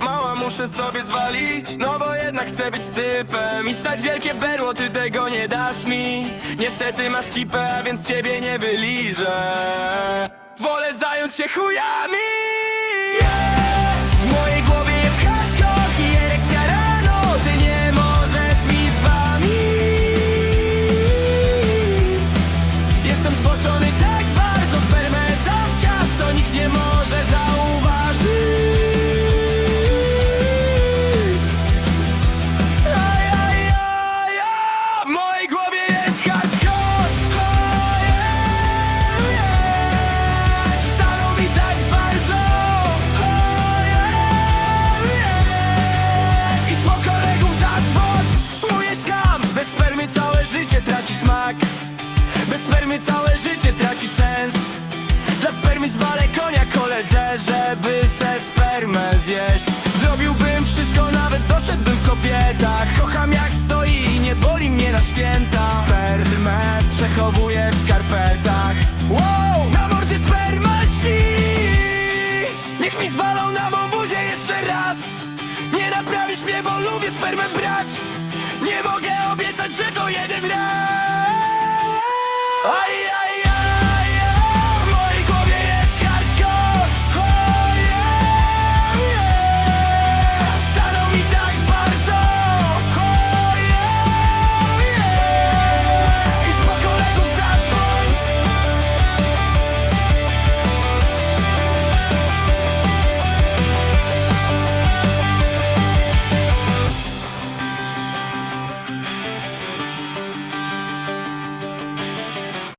Mała muszę sobie zwalić, no bo jednak chcę być typem I ssać wielkie berło, ty tego nie dasz mi. Niestety masz cipę, a więc ciebie nie wyliżę. Wolę zająć się chujami smak bez spermy całe życie traci sens. Dla spermy zwalę konia koledze Żeby se spermę zjeść. Zrobiłbym wszystko, nawet doszedłbym w kobietach. Kocham jak stoi i nie boli mnie na święta. Spermę przechowuję w skarpetach. Wow, na mordzie sperma śni. Niech mi zwalą na mą buzię jeszcze raz. Nie naprawisz mnie, bo lubię spermę brać. Nie mogę obiecać, że to jeden raz Ai, ai!